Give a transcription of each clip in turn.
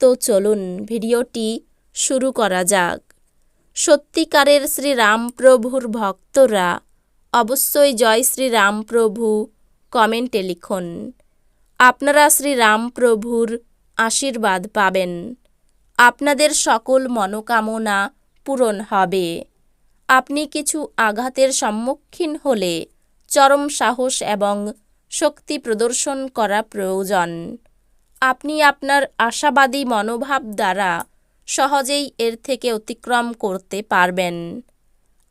তো চলুন ভিডিওটি শুরু করা যাক। সত্যিকারের শ্রীরামপ্রভুর ভক্তরা অবশ্যই জয় শ্রীরামপ্রভু কমেন্টে লিখুন। আপনারা শ্রীরামপ্রভুর আশীর্বাদ পাবেন। আপনাদের সকল মনোকামনা পূরণ হবে। আপনি কিছু আঘাতের সম্মুখীন হলে চরম সাহস এবং শক্তি প্রদর্শন করা প্রয়োজন। আপনি আপনার আশাবাদী মনোভাব দ্বারা সহজেই এর থেকে অতিক্রম করতে পারবেন।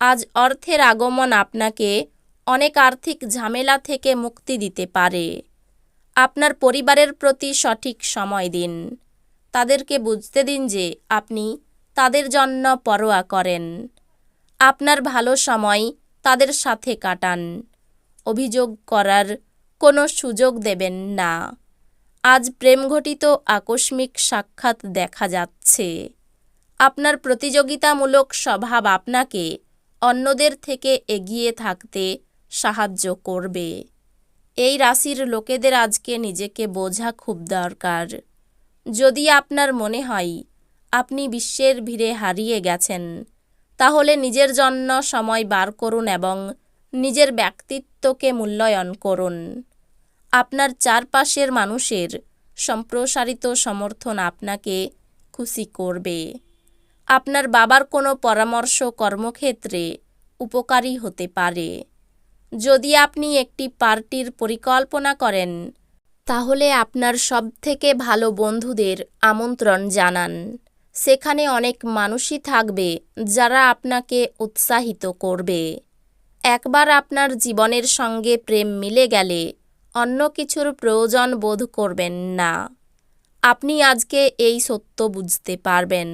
আজ অর্থের আগমন আপনাকে অনেক আর্থিক ঝামেলা থেকে মুক্তি দিতে পারে। আপনার পরিবারের প্রতি সঠিক সময় দিন। তাদেরকে বুঝতে দিন যে আপনি তাদের জন্য পরোয়া করেন। আপনার ভালো সময় তাদের সাথে কাটান। অভিযোগ করার কোনো সুযোগ দেবেন না। আজ প্রেমঘটিত আকস্মিক সাক্ষাৎ দেখা যাচ্ছে। আপনার প্রতিযোগিতামূলক স্বভাব আপনাকে অন্যদের থেকে এগিয়ে থাকতে সাহায্য করবে। এই রাশির লোকেদের আজকে নিজেকে বোঝা খুব দরকার। যদি আপনার মনে হয় আপনি বিশ্বের ভিড়ে হারিয়ে গেছেন, তাহলে নিজের জন্য সময় বার করুন এবং নিজের ব্যক্তিত্বকে মূল্যায়ন করুন। আপনার চারপাশের মানুষের সম্প্রসারিত সমর্থন আপনাকে খুশি করবে। আপনার বাবার কোনো পরামর্শ কর্মক্ষেত্রে উপকারী হতে পারে। যদি আপনি একটি পার্টির পরিকল্পনা করেন, তাহলে আপনার সবথেকে ভালো বন্ধুদের আমন্ত্রণ জানান। সেখানে অনেক মানুষই থাকবে যারা আপনাকে উৎসাহিত করবে। একবার আপনার জীবনের সঙ্গে প্রেম মিলে গেলে অন্য কিছুর প্রয়োজন বোধ করবেন না। আপনি আজকে এই সত্য বুঝতে পারবেন।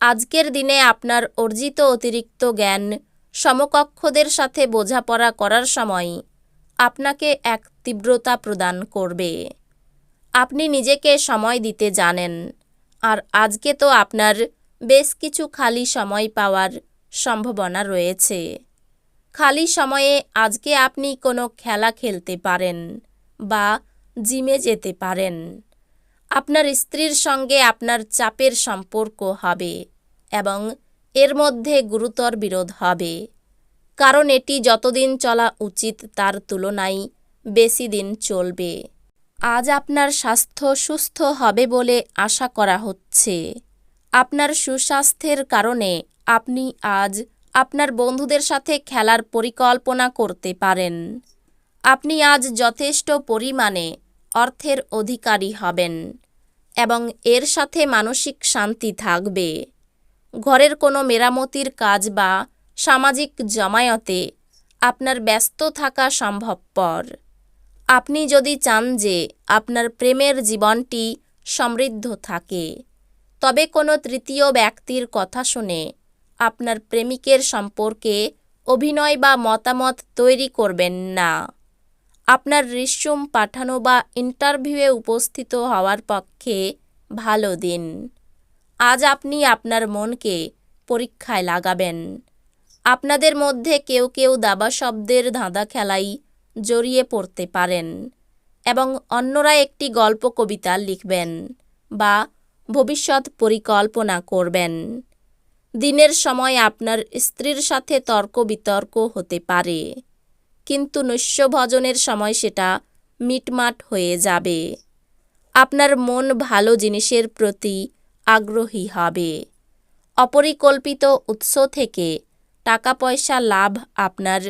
আজকের দিনে আপনার অর্জিত অতিরিক্ত জ্ঞান সমকক্ষদের সাথে বোঝাপড়া করার সময় আপনাকে এক তীব্রতা প্রদান করবে। আপনি নিজেকে সময় দিতে জানেন, আর আজকে তো আপনার বেশ কিছু খালি সময় পাওয়ার সম্ভাবনা রয়েছে। খালি সময়ে আজকে আপনি কোনো খেলা খেলতে পারেন বা জিমে যেতে পারেন। আপনার স্ত্রীর সঙ্গে আপনার চাপের সম্পর্ক হবে এবং এর মধ্যে গুরুতর বিরোধ হবে। কারণ এটি যতদিন চলা উচিত তার তুলনায় বেশি দিন চলবে। আজ আপনার স্বাস্থ্য সুস্থ হবে বলে আশা করা হচ্ছে। আপনার সুস্বাস্থ্যের কারণে আপনি আজ আপনার বন্ধুদের সাথে খেলার পরিকল্পনা করতে পারেন। আপনি আজ যথেষ্ট পরিমাণে অর্থের অধিকারী হবেন এবং এর সাথে মানসিক শান্তি থাকবে। ঘরের কোনো মেরামতির কাজ বা সামাজিক জমায়েতে আপনার ব্যস্ত থাকা সম্ভবপর। আপনি যদি চান যে আপনার প্রেমের জীবনটি সমৃদ্ধ থাকে, তবে কোনো তৃতীয় ব্যক্তির কথা শুনে আপনার প্রেমিকের সম্পর্কে অভিনয় বা মতামত তৈরি করবেন না। আপনার রিস্যুম পাঠানো বা ইন্টারভিউয়ে উপস্থিত হওয়ার পক্ষে ভালো দিন। আজ আপনি আপনার মনকে পরীক্ষায় লাগাবেন। আপনাদের মধ্যে কেউ কেউ দাবা শব্দের ধাঁধা খেলাই জড়িয়ে পড়তে পারেন এবং অন্যরা একটি গল্প কবিতা লিখবেন বা ভবিষ্যৎ পরিকল্পনা করবেন। দিনের সময় আপনার স্ত্রীর সাথে তর্ক বিতর্ক হতে পারে, কিন্তু নৈশভোজনের সময় সেটা মিটমাট হয়ে যাবে। আপনার মন ভালো জিনিসের প্রতি আগ্রহী হবে। অপরিকল্পিত উৎস থেকে টাকা পয়সা লাভ আপনার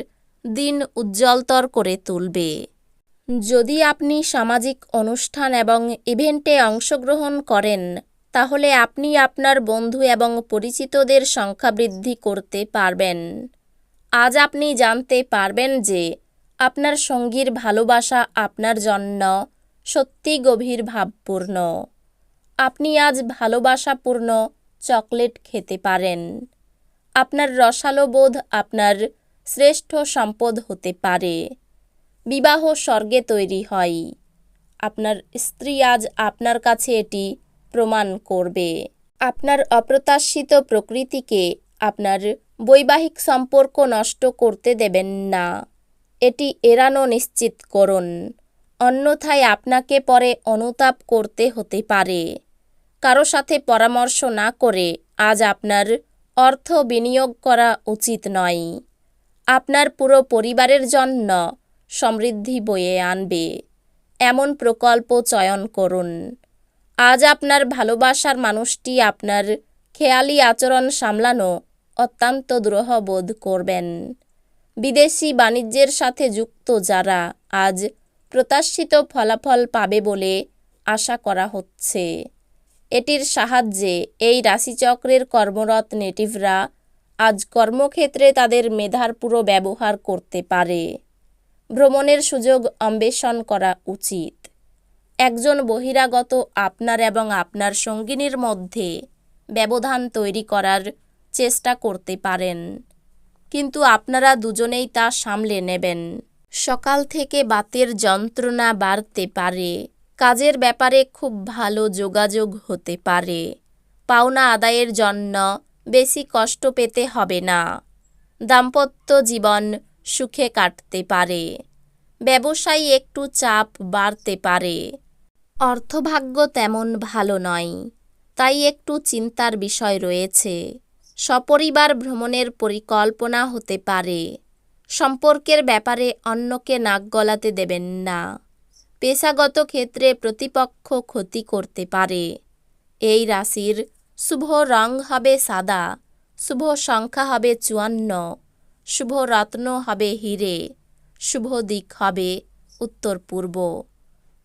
দিন উজ্জ্বলতর করে তুলবে। যদি আপনি সামাজিক অনুষ্ঠান এবং ইভেন্টে অংশগ্রহণ করেন তাহলে আপনি আপনার বন্ধু এবং পরিচিতদের সংখ্যা বৃদ্ধি করতে পারবেন। আজ আপনি জানতে পারবেন যে আপনার সঙ্গীর ভালোবাসা আপনার জন্য সত্যি গভীর ভাবপূর্ণ। আপনি আজ ভালোবাসাপূর্ণ চকলেট খেতে পারেন। আপনার রসালো বোধ আপনার শ্রেষ্ঠ সম্পদ হতে পারে। বিবাহ স্বর্গে তৈরি হয়। আপনার স্ত্রী আজ আপনার কাছে এটি প্রমাণ করবে। আপনার অপ্রত্যাশিত প্রকৃতিকে আপনার বৈবাহিক সম্পর্ক নষ্ট করতে দেবেন না। এটি এড়ানো নিশ্চিত করুন। অন্যথায় আপনাকে পরে অনুতাপ করতে হতে পারে। কারও সাথে পরামর্শ না করে আজ আপনার অর্থ বিনিয়োগ করা উচিত নয়। আপনার পুরো পরিবারের জন্য সমৃদ্ধি বয়ে আনবে। এমন প্রকল্প চয়ন করুন। আজ আপনার ভালোবাসার মানুষটি আপনার খেয়ালি আচরণ সামলানো অত্যন্ত দ্রোহ বোধ করবেন। বিদেশি বাণিজ্যের সাথে যুক্ত যারা আজ প্রত্যাশিত ফলাফল পাবে বলে আশা করা হচ্ছে। এটির সাহায্যে এই রাশিচক্রের কর্মরত নেটিভরা আজ কর্মক্ষেত্রে তাদের মেধার পুরো ব্যবহার করতে পারে। ভ্রমণের সুযোগ অন্বেষণ করা উচিত। একজন বহিরাগত আপনার এবং আপনার সঙ্গিনীর মধ্যে ব্যবধান তৈরি করার চেষ্টা করতে পারেন। কিন্তু আপনারা দুজনেই তা সামলে নেবেন। সকাল থেকে বাতের যন্ত্রণা বাড়তে পারে। কাজের ব্যাপারে খুব ভালো যোগাযোগ হতে পারে। পাওনা আদায়ের জন্য বেশি কষ্ট পেতে হবে না। দাম্পত্য জীবন সুখে কাটতে পারে। ব্যবসায়ী একটু চাপ বাড়তে পারে। অর্থভাগ্য তেমন ভালো নয়। তাই একটু চিন্তার বিষয় রয়েছে। সপরিবার ভ্রমণের পরিকল্পনা হতে পারে। সম্পর্কের ব্যাপারে অন্যকে নাক গলাতে দেবেন না। পেশাগত ক্ষেত্রে প্রতিপক্ষ ক্ষতি করতে পারে। এই রাশির শুভ রং হবে সাদা, শুভ সংখ্যা হবে চুয়ান্ন, শুভ রত্ন হবে হিরে, শুভ দিক হবে উত্তর পূর্ব